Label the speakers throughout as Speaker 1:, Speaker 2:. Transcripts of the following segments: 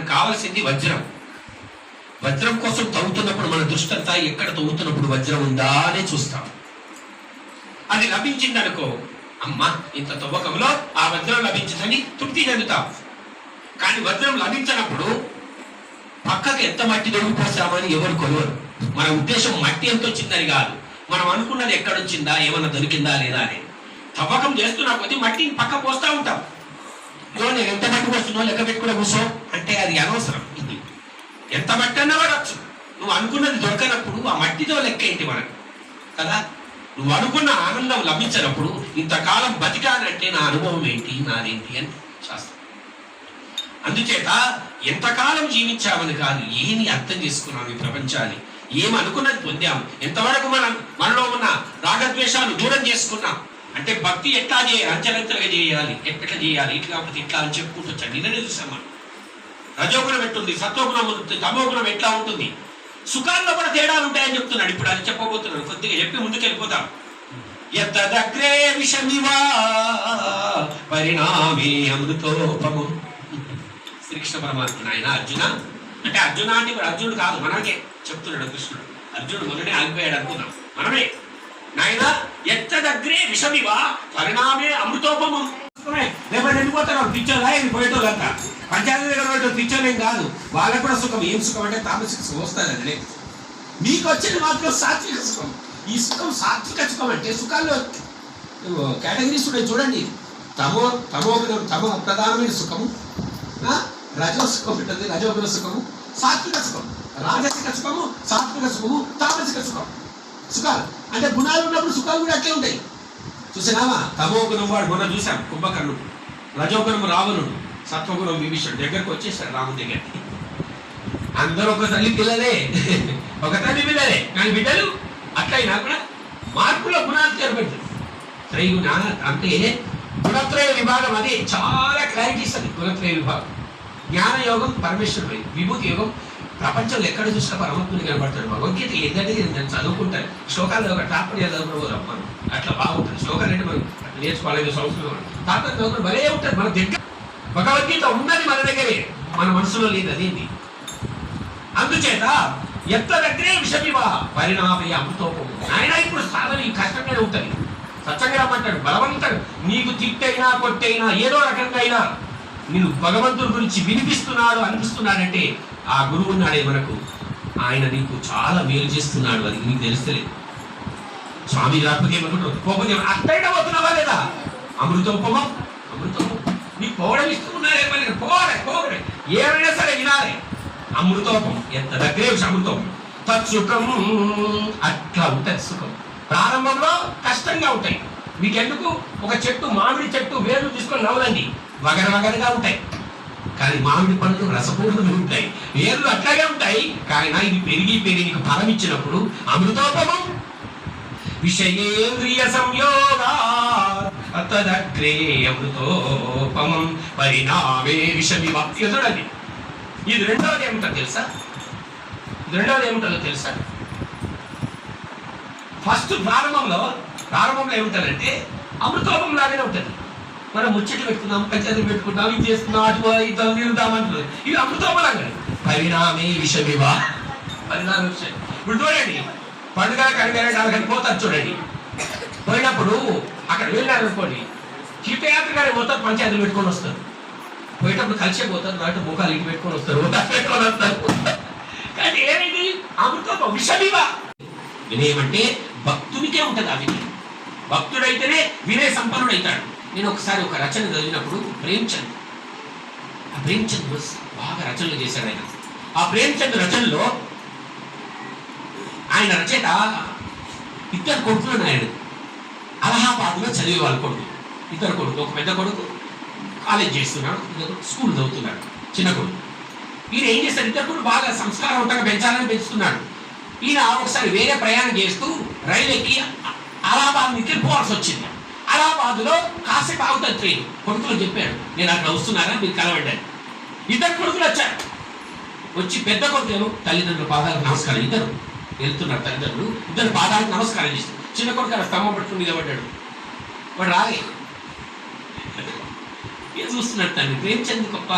Speaker 1: కావాల్సింది వజ్రం. వజ్రం కోసం తవ్వుతున్నప్పుడు మన దృష్టి అంతా ఎక్కడ తవ్వుతున్నప్పుడు వజ్రం ఉందా అనే చూస్తాం. అది లభించింది అనుకో అమ్మా ఇంత తవ్వకంలో ఆ వజ్రం లభించిందని తృప్తి చెందుతాం. కానీ వజ్రం లభించినప్పుడు పక్కకు ఎంత మట్టి దొరికిపోసామని ఎవరు కొలవరు. మన ఉద్దేశం మట్టి ఎంత వచ్చిందని కాదు. మనం అనుకున్నది ఎక్కడొచ్చిందా ఏమన్నా దొరికిందా లేదా అని తవ్వకం చేస్తున్నా కొద్దీ మట్టిని పక్క పోస్తూ ఉంటాం. ఇదిగో నేను ఎంత మట్టి వస్తుందో లెక్క పెట్టుకునే కూర్చో. అంటే అది అనవసరం. ఎంత మట్టి అన్నా వాడచ్చు నువ్వు అనుకున్నది దొరకనప్పుడు ఆ మట్టితో లెక్క ఏంటి మనకు? కదా? నువ్వు అనుకున్న ఆనందం లభించినప్పుడు ఇంతకాలం బతికానంటే నా అనుభవం ఏంటి నాదేంటి అని శాస్త్రం. అందుచేత ఎంతకాలం జీవించామని కాదు ఏమి అర్థం చేసుకున్నాం ఈ ప్రపంచాన్ని. ఏమనుకున్నది పొందాము. ఎంతవరకు మనం మనలో ఉన్న రాగద్వేషాలు దూరం చేసుకున్నాం. అంటే భక్తి ఎట్లా చేయాలి అంచెలంచెలుగా చేయాలి? ఎట్లా చేయాలి? ఇట్లా కాకపోతే ఇట్లా అని చెప్పుకుంటూ వచ్చాను నిన్ననే చూసాం మనం. రజోగుణం ఎట్టుంది? సత్వగుణం ఉంటుంది. తమోగుణం ఎట్లా ఉంటుంది? సుఖాల్లో కూడా తేడాలు ఉంటాయని చెప్తున్నాడు. ఇప్పుడు అది చెప్పబోతున్నాడు. కొద్దిగా చెప్పి ముందుకెళ్ళిపోతాం. ఎత్తదగ్రే విషమివా పరిణామే అమృతోపము. శ్రీకృష్ణ పరమాత్మ ఆయన అర్జున. అంటే అర్జున అంటే ఇప్పుడు అర్జునుడు కాదు మనకే చెప్తున్నాడు కృష్ణుడు. అర్జునుడు మొన్ననే ఆగిపోయాడు అనుకున్నాం మనమే. నాయన ఎత్తదగ్రే విషమివా? పరిణామే అమృతోపమం. లేకపోతే వెళ్ళిపోతారు పిచ్చోలా ఇది పోయేటోళ్ళంతా పంచాయతీ దగ్గర పోయేటో పిచ్చోలేం కాదు. వాళ్ళకు కూడా సుఖం. ఏం సుఖం అంటే తామసిక సుఖం వస్తుంది అదే మీకు వచ్చేది మాత్రం సాత్విక సుఖం. ఈ సుఖం సాత్విక సుఖం అంటే సుఖాల్లో కేటగిరీస్ ఉన్నాయి చూడండి. తమో తమోగుణ తమో ప్రధానమైన సుఖము. ఆ, రజో సుఖం ఉంటుంది. రజోగుణ సుఖము. సాత్విక సుఖం. రాజసిక సుఖము సాత్విక సుఖము తామసిక సుఖం. సుఖాలు. అంటే గుణాలు ఉన్నప్పుడు సుఖాలు కూడా అట్లే ఉంటాయి. చూసినావా? తమోగుణం వాడు మొన్న చూసాం కుంభకర్ణుడు. రజోగుణం రావణుడు. సత్వగుణం విభీషణుడు. దగ్గరకు వచ్చేసాడు రాముడి దగ్గరికి. అందరూ ఒక తల్లి పిల్లలే. ఒక తల్లి పిల్లలే. కానీ బిడ్డలు అట్లయినా కూడా మార్పులో గుణాలు తెరబెట్టు త్రైగుణ అంటే గుణత్రయ విభాగం అది. చాలా క్లారిటీ ఇస్తుంది గుణత్రయ విభాగం. జ్ఞాన యోగం పరమేశ్వరుడు. విభూతి యోగం ప్రపంచంలో ఎక్కడ చూసినా పరమాత్ముడు కనబడతాడు భగవద్గీత ఏంటంటే నేను చదువుకుంటాను శ్లోకాలు ఒక టాపర్ చదువుకోవాలి మనం అట్లా బాగుంటుంది. శ్లోకాలు అంటే మనం అట్లా నేర్చుకోవాలి సంస్కృతం టాపర్ చదువుకుని భలే ఉంటుంది మన దగ్గర భగవద్గీత ఉన్నది మన దగ్గరే. మన మనసులో లేదు అదేంటి అందుచేత ఎంత దగ్గరే విషమివా పరిణామయ అమృతోపము. ఆయన ఇప్పుడు సాధన ఈ కష్టంగానే ఉంటుంది. సత్యంగా అంటాడు బలవంతుడు. నీకు తిట్టైనా కొట్టైనా ఏదో రకంగా అయినా నేను భగవంతుడి గురించి వినిపిస్తున్నాడు అనిపిస్తున్నాడంటే ఆ గురువు ఉన్నాడే మనకు. ఆయన నీకు చాలా మేలు చేస్తున్నాడు అది నీకు తెలుస్తలేదు. స్వామి రాకపోతే ఏమనుకుంటావు కోపం అట్టయినా పోతున్నావా లేదా? అమృతోపమం అమృతోపం నీకు పోవడం ఇస్తున్నాడే మరి పోవడే పోవడే ఏమైనా సరే వినాలి. అమృతోపం ఎంత దగ్గరే అమృతం తత్సుఖం అట్లా ఉంటుంది సుఖం ప్రారంభంలో కష్టంగా ఉంటాయి. మీకెందుకు? ఒక చెట్టు మామిడి చెట్టు వేర్లు తీసుకొని నవ్వదండి వగర వగరగా ఉంటాయి. కానీ మామిడి పండ్లు రసపూర్ణంగా ఉంటాయి. వేర్లు అట్లాగే ఉంటాయి. కానీ ఇది పెరిగి పెరిగి నీకు ఫలం ఇచ్చినప్పుడు అమృతోపమం. విషయేంద్రియ సంయోగా అతదగ్రే అమృతోపమం. పరిణామే విషమివ ఇక చూడండి. ఇది రెండవది ఏమిటో తెలుసా? ఇది రెండవది ఏమిటో తెలుసా? ఫస్ట్ ప్రారంభంలో ప్రారంభంలో ఏముంటుందంటే అమృతోపం లాగానే ఉంటుంది. మనం ముచ్చట్లు పెట్టుకుందాం పంచాయతీ పెట్టుకుందాం ఇది చేస్తున్నాం అటు ఇద్దాం తిరుగుదాం అంటుంది ఇది అమృతోపం లాగా పరిణామే విషమివ. పరిణామ విషయం. ఇప్పుడు చూడండి పండుగ కనిపెరడానికి పోతారు చూడండి. పోయినప్పుడు అక్కడ వెళ్ళారు అనుకోండి తీర్థయాత్ర కానీ పోతారు పంచాయతీలు పెట్టుకొని వస్తారు. పోయేటప్పుడు కలిసే పోతారు నాటి ముఖాలు ఇటు పెట్టుకొని వస్తారు పెట్టుకొని వస్తారు. కానీ ఏమైంది? అమృతం విషమివా. వినయమంటే భక్తునికే ఉంటుంది ఆ వినయం భక్తుడైతేనే వినయ సంపన్నుడు అవుతాడు నేను ఒకసారి ఒక రచన చదివినప్పుడు ప్రేమ్చంద్ ఆ ప్రేమ్చంద్ బస్ బాగా రచనలు చేశాడు ఆయన. ఆ ప్రేమ్చంద్ రచనలో ఆయన రచయిత ఇద్దరు కొడుకులు ఆయన. అలహాబాద్లో చదివే వాళ్ళ కొడుకు ఇద్దరు కొడుకు ఒక పెద్ద కొడుకు కాలేజ్ చేస్తున్నాడు స్కూల్ చదువుతున్నాడు చిన్న కొడుకు. ఈయన ఏం చేస్తాడు? ఇద్దరు కొడుకు బాగా సంస్కారవంతంగా పెంచాలని పెంచుతున్నాడు. ఈయన ఒకసారి వేరే ప్రయాణం చేస్తూ రైలు ఎక్కి అలహాబాద్ నుంచి పోవాల్సి వచ్చింది. అలహాబాద్లో కాసేపు ఆగుతుంది ట్రైన్ కొడుకులు చెప్పాడు నేను అక్కడ వస్తున్నారా మీరు కలవండి ఇద్దరు కొడుకులు వచ్చారు. వచ్చి పెద్ద కొడుకు తల్లిదండ్రుల పాదాలకు నమస్కారం. ఇద్దరు వెళ్తున్నారు తల్లిదండ్రులు. ఇద్దరు పాదాలకు నమస్కారం చేస్తారు చిన్న కొడుకు అక్కడ స్తంభం పట్టుకుని నిలబడ్డాడు. వాడు రాలే. ఏం చూస్తున్నాడు తండ్రి ప్రేమచంద్ గొప్ప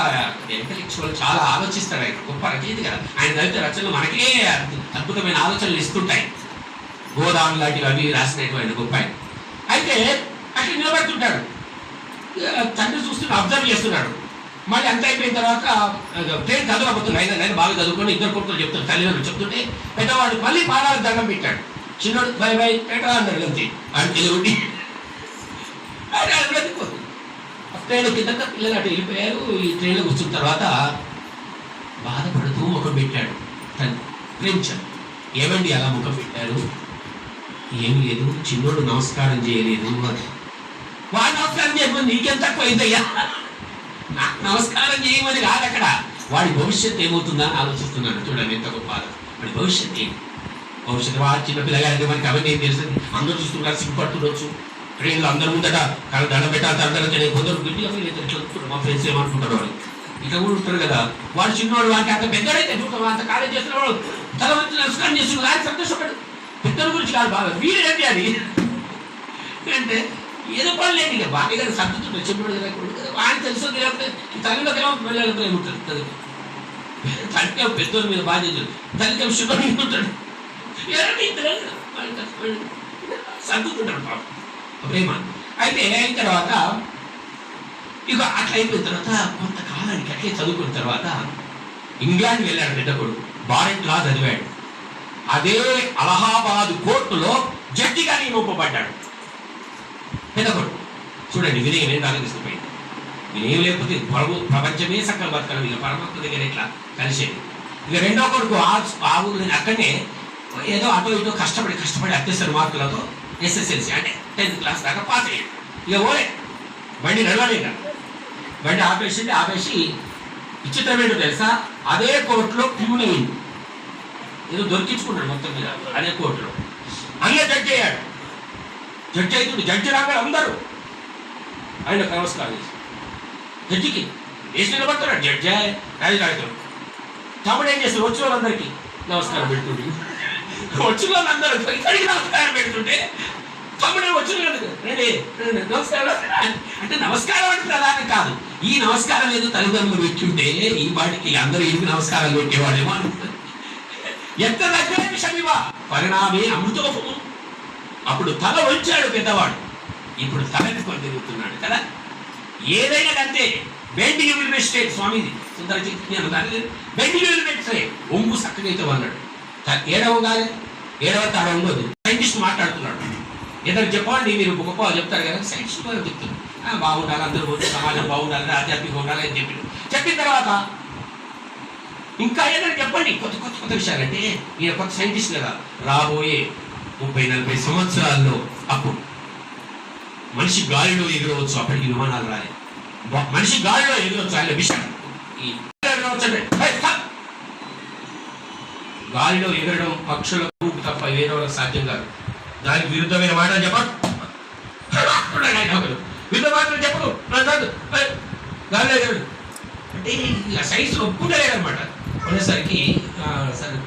Speaker 1: ఇంటలెక్చువల్ చాలా ఆలోచిస్తాడు ఆయన. గొప్ప రచయిత కదా. ఆయన చదివితే రచనలు మనకే అద్భుతమైన ఆలోచనలు ఇస్తుంటాయి. గోదావరి లాంటివి అవి రాసినటువంటి గొప్ప ఆయన. అయితే నిలబడుతుంటాడు తండ్రి చూస్తున్నాడు అబ్జర్వ్ చేస్తున్నాడు. మళ్ళీ అంత అయిపోయిన తర్వాత పేరు చదవబోతుంది. ఆయన నేను బాగా చదువుకొని ఇద్దరు కొడుకులు చెప్తారు తల్లిదండ్రులు చెప్తుంటే పెద్దవాడు మళ్ళీ పాదాలు దండం పెట్టాడు. చిన్నోడు బై బై పెట్టరా అన్నాడు అంతే. అంటే ఒకటి ట్రైన్ కిందక పిల్లలు అటు వెళ్ళిపోయారు. ఈ ట్రైన్లో కూర్చున్న తర్వాత బాధపడుతూ ముఖం పెట్టాడు. తను ప్రేమించాడు. ఏమండి అలా ముఖం పెట్టారు? ఏం లేదు. చిన్నోడు నమస్కారం చేయలేదు. అని వాడు నమస్కారం చేయమని నీకేం తక్కువ అయిందయ్యా నాకు నమస్కారం చేయమని కాదు అక్కడ. వాడి భవిష్యత్తు ఏమవుతుందా అని ఆలోచిస్తున్నాడు. చూడండి ఎంత గొప్ప వాడి భవిష్యత్తు ఏంటి భవిష్యత్తు వాడు చిన్న పిల్లగారికి మనకి అవన్నీ ఏం తెలుసు? అందరూ చూస్తున్నారు సిగ్గుపడుతుండొచ్చు ట్రైన్లో అందరి ముందట కానీ దండ పెట్టాలి దండం కొందరు గట్టిగా ఫీల్ ఇట్లా అనుకుంటారు. మా ఫ్రెండ్స్ ఏమనుకుంటారు వాళ్ళు ఇట్లా కూడా ఉంటారు కదా. వాడు చిన్నవాడు వాడికి అంత పెద్దడైతే చూస్తాం అంత కాలేజ్ చేస్తున్నవాడు తల వంచి నమస్కారం చేస్తున్నాడు. కానీ సంతోషపడు. పెద్దల గురించి కాదు బాగా. వీడేంటి అది? అంటే ఏదో పని లేదు ఇక. బాగా గారు చెప్పాడు కదా ఆయన తెలుసు లేకపోతే ఈ తల్లిలోకి ఏమో పిల్లలకి ఏముంటుంది తల్లి తల్లికి పెద్దోళ్ళ మీద బాధ్యత తల్లికి శుభ్రం మీద ఉంటాడు ఎవరంటే పాపం. ప్రేమ. అయితే అయిన తర్వాత ఇక అట్లా అయిపోయిన తర్వాత కొంతకాలానికి అట్లే చదువుకున్న తర్వాత ఇంగ్లాండ్ వెళ్ళాడు పెద్ద కొడుకు. బారెంట్ లా చదివాడు. అదే అలహాబాద్ కోర్టులో జడ్జిగా నియమింపబడ్డాడు. పెద్ద చూడండి వినయం ఏం ఆలోచిస్తుపోయింది వినయం లేకపోతే పరము ప్రపంచమే సకల బతకడం ఇక పరమాత్మ దగ్గర ఇట్లా కలిసేది. ఇక రెండో కొడుకు ఆ ఆ ఊళ్ళో అక్కడనే ఏదో అటో ఇటో కష్టపడి కష్టపడి అత్యవసర మార్కులతో ఎస్ఎస్ఎల్సి అంటే టెన్త్ క్లాస్ దాకా పాస్ అయ్యాడు. ఇక ఓలే బండి నడవలేక బండి ఆపేసి ఆపేసి విచిత్రం ఏంటో తెలుసా? అదే కోర్టులో ప్యూన్ అయింది. ఏదో దొరికించుకున్నాడు మొత్తం మీద అదే కోర్టులో. అన్నీ జడ్జి అయ్యాడు. జడ్జి అవుతుంది జడ్జి రాగా అందరూ. ఆయన నమస్కారం చేసి జడ్జికి వేసి నిలబడుతున్నాడు జడ్జి. రాజు రాజు ఏం చేస్తారు వచ్చిన వాళ్ళందరికీ నమస్కారం పెడుతుంది వచ్చిన వాళ్ళందరూ ఇక్కడికి నమస్కారం పెడుతుంటే తమ్ముడు వచ్చిన వాళ్ళకి, రండి నమస్కారం. అంటే నమస్కారం అంటే ప్రధానం కాదు. ఈ నమస్కారం ఏదో తల్లిదండ్రులు పెట్టుంటే ఈ వాటికి అందరూ ఎందుకు నమస్కారాలు పెట్టేవాడేమో అనుకుంటారు ఎంత దగ్గర విషమివా పరిణామే అమృతోపము. అప్పుడు తల వంచాడు పెద్దవాడు. ఇప్పుడు తలెత్తుకొని తిరుగుతున్నాడు కదా? ఏదైనా అంతే. బెండి విల్ మిస్టేక్ స్వామిది సుందర నేను దాని బెండి విల్ మిస్టేక్ ఒంగు చక్కగైతే అయితే అన్నాడు త- ఏడవ కాదు ఏడవ తాడ ఉండదు. సైంటిస్ట్ మాట్లాడుతున్నాడు. ఇద్దరు చెప్పండి మీరు గొప్ప చెప్తారు కదా సైంటిస్ట్ కూడా చెప్తున్నారు. బాగుండాలి అందరూ పోతే సమాజం బాగుండాలి ఆధ్యాత్మిక ఉండాలి అని చెప్పి చెప్పిన తర్వాత ఇంకా ఏదైనా చెప్పండి కొత్త కొత్త కొత్త విషయాలు. అంటే ఈయన కొత్త సైంటిస్ట్ కదా. రాబోయే ముప్పై నలభై సంవత్సరాల్లో అప్పుడు మనిషి గాలిలో ఎగురవచ్చు అప్పటికి విమానాలు రాలే. మనిషి గాలిలో ఎగురవచ్చు ఆయన విషయం. గాలిలో ఎగరడం పక్షులకు తప్ప వేరే వాళ్ళకి సాధ్యం కాదు. దానికి విరుద్ధమైన మాట చెప్పడు విరుద్ధ మాటలు చెప్పడు గాలిలో ఎగరడు. అంటే ఇక సైన్స్ ఒప్పుకోలేదన్నమాట కొనేసరికి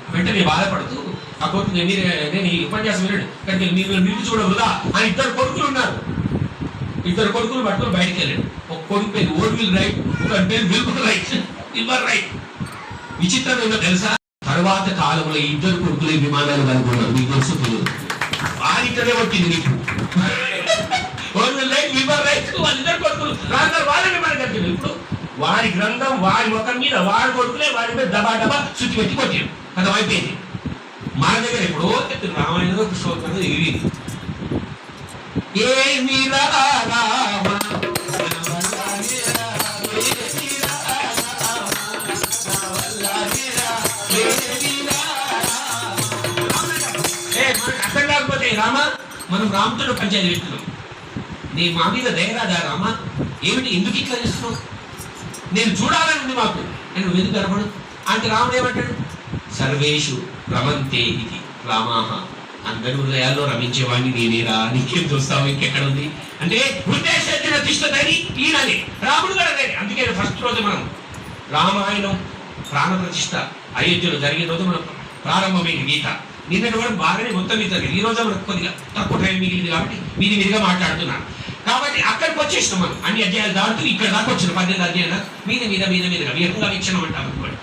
Speaker 1: వెంటనే బాధపడుతూ ఆ కొడుకు నేను నేను ఈ ఉపన్యాసం వినండి. కానీ మీరు మీరు చూడ వృధా. ఆ ఇద్దరు కొడుకులు ఉన్నారు. ఇద్దరు కొడుకులు పట్టుకుని బయటకు వెళ్ళాడు. ఒక కొడుకు పేరు ఓడ్ విల్ రైట్ ఒక పేరు విల్బర్ రైట్ విల్బర్ రైట్ విచిత్రం ఏంటో తెలుసా? తర్వాత కాలంలో ఇద్దరు కొడుకులు విమానాలు కనుక్కున్నారు. మీకు తెలుసు తెలియదు? వారిద్దరే వచ్చింది నీకు. ఓడ్ రైట్ విల్బర్ రైట్ వాళ్ళిద్దరు కొడుకులు. రాగారు వాళ్ళని మనకు కట్టింది ఇప్పుడు వారి గ్రంథం వారి ముఖం మీద వారి కొడుకులే వారి మీద దబా దబా శుద్ధి పెట్టి కొట్టారు. అది అయిపోయింది మా దగ్గర ఎప్పుడో చెప్తుంది రామాయణంలో కృష్ణోత్తరం ఇది ఏమి రామ అర్థం కాకపోతే రామ మనం రాముతో పంచాయతీ పెట్టున్నాం నీ మా మీద దయరాదా రామ ఏమిటి ఎందుకు ఇట్లా చేస్తున్నావు నేను చూడాలని ఉంది మాకు నేను నువ్వు ఎందుకు కనపడు అంటే రాముడు ఏమంటాడు సర్వేషు రమంతే ఇది రామాహ. అందరి హృదయాల్లో రమించేవాడిని నేనేరా? నీకేం చూస్తావు ఇంకెక్కడ ఉంది? అంటే ఉద్దేశించిన తిష్టదని ఈయనని. రాముడు కూడా అదే. అందుకే ఫస్ట్ రోజు మనం రామాయణం ప్రాణ ప్రతిష్ట అయోధ్యలో జరిగిన రోజు మనం ప్రారంభమైన గీత. నిన్నటి కూడా బాగానే మొత్తం మీద జరిగింది ఈ రోజు మనకు కొద్దిగా తక్కువ టైం మిగిలింది కాబట్టి మీది మీదిగా మాట్లాడుతున్నాను కాబట్టి అక్కడికి వచ్చేసినాం మనం. అన్ని అధ్యాయాలు దాటుతూ ఇక్కడ దాకా వచ్చిన పద్దెనిమిది అధ్యాయాలు మీద మీద మీద మీద. వ్యక్తంగా వేగంగా వీక్షణం అంటాం అనుకోండి.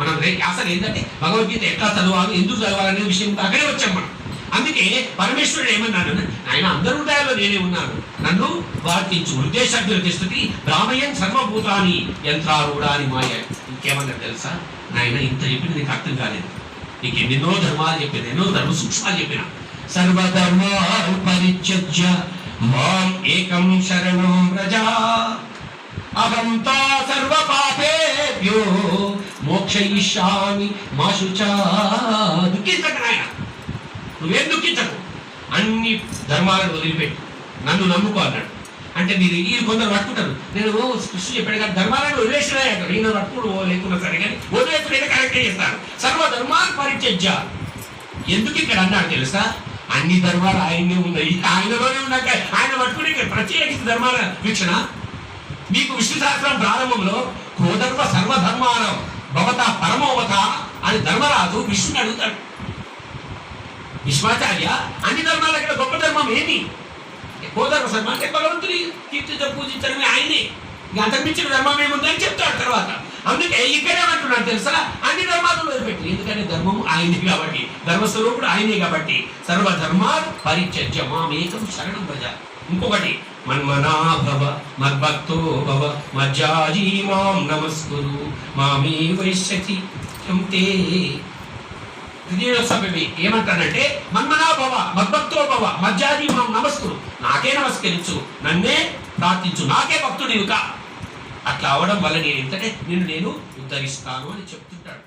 Speaker 1: మనం అసలు ఏంటంటే భగవద్గీత ఎట్లా చదవాలి ఎందుకు చదవాలనే విషయం అక్కడే వచ్చాం మనం. అందుకే పరమేశ్వరుడు ఏమన్నాడు ఆయన అందరూ దయలో నేనే ఉన్నాను. నన్ను వార్తించు. ఉద్దేశాగ్రత స్థుతి సర్వభూతాన్ని సర్వభూతాని యంత్రారూఢాని మాయ. ఇంకేమన్నా తెలుసా? నాయన ఇంత చెప్పిన నీకు అర్థం కాలేదు. నీకు ఎన్నెన్నో ధర్మాలు చెప్పిన ఎన్నో ధర్మ సూక్ష్మాలు చెప్పిన. సర్వధర్మాన్ పరిత్యజ్య. మాం ఏకం శరణం ప్రజా. అహంతా సర్వ పాపేభ్యో మోక్షయిష్యామి మా శుచా నాయన. నువ్వేం దుఃఖించకు అన్ని ధర్మాలను వదిలిపెట్టు. నన్ను నమ్ముకో అన్నాడు. అంటే మీరు ఈ కొందరు పట్టుకుంటారు. నేను కృష్ణ చెప్పాడు కదా ధర్మాలను వదిలేసినా అంటారు నేను పట్టుకుడు లేకున్నా సరే కానీ వదిలేసుకునే కరెక్టే చేస్తాను సర్వ ధర్మాలు పరిత్యజ్య. ఎందుకు ఇక్కడ అన్నాడు తెలుసా? అన్ని ధర్మాలు ఆయన్నే ఉన్నాయి. ఆయనలోనే ఉన్నాక ఆయన పట్టుకుని ప్రత్యేకించి ధర్మాల వీక్షణ మీకు విష్ణు సహస్రం ప్రారంభంలో కోదర్వ సర్వధర్మానం భవత పరమోవత అని ధర్మరాజు విష్ణుని అడుగుతాడు. విశ్వాచార్య అన్ని ధర్మాల దగ్గర గొప్ప ధర్మం ఏమి? కోదర్వ సర్మ అంటే భగవంతుని కీర్తితో పూజించడమే ఆయనే. ఇంకా అంతకుమించిన ధర్మం ఏముందని చెప్తాడు తర్వాత. అందుకే ఇక్కడేమంటున్నాడు తెలుసా? అన్ని ధర్మాలు వదిలిపెట్టి. ఎందుకంటే ధర్మం ఆయనే కాబట్టి ధర్మస్వరూపుడు ఆయనే కాబట్టి సర్వధర్మాలు పరిచర్య మామేకం శరణం భజ ఇంకొకటి మన్మనాభవ మద్భక్తో భవ మజ్జాజీ మాం నమస్కురు మామే వైశ్యతి తే ఏమంటానంటే మన్మనాభవ మద్భక్తో భవ మజ్జాజీ మాం నమస్కురు. నాకే నమస్కరించు. నన్నే ప్రార్థించు. నాకే భక్తుడివి కా అట్లా అవడం వల్ల నేను ఇంతటే నిన్ను నేను ఉద్ధరిస్తాను అని చెప్తుంటాడు.